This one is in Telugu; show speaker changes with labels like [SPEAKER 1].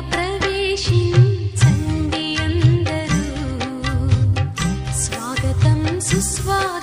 [SPEAKER 1] ప్రవేశించండి అందరూ. స్వాగతం సుస్వాగతం.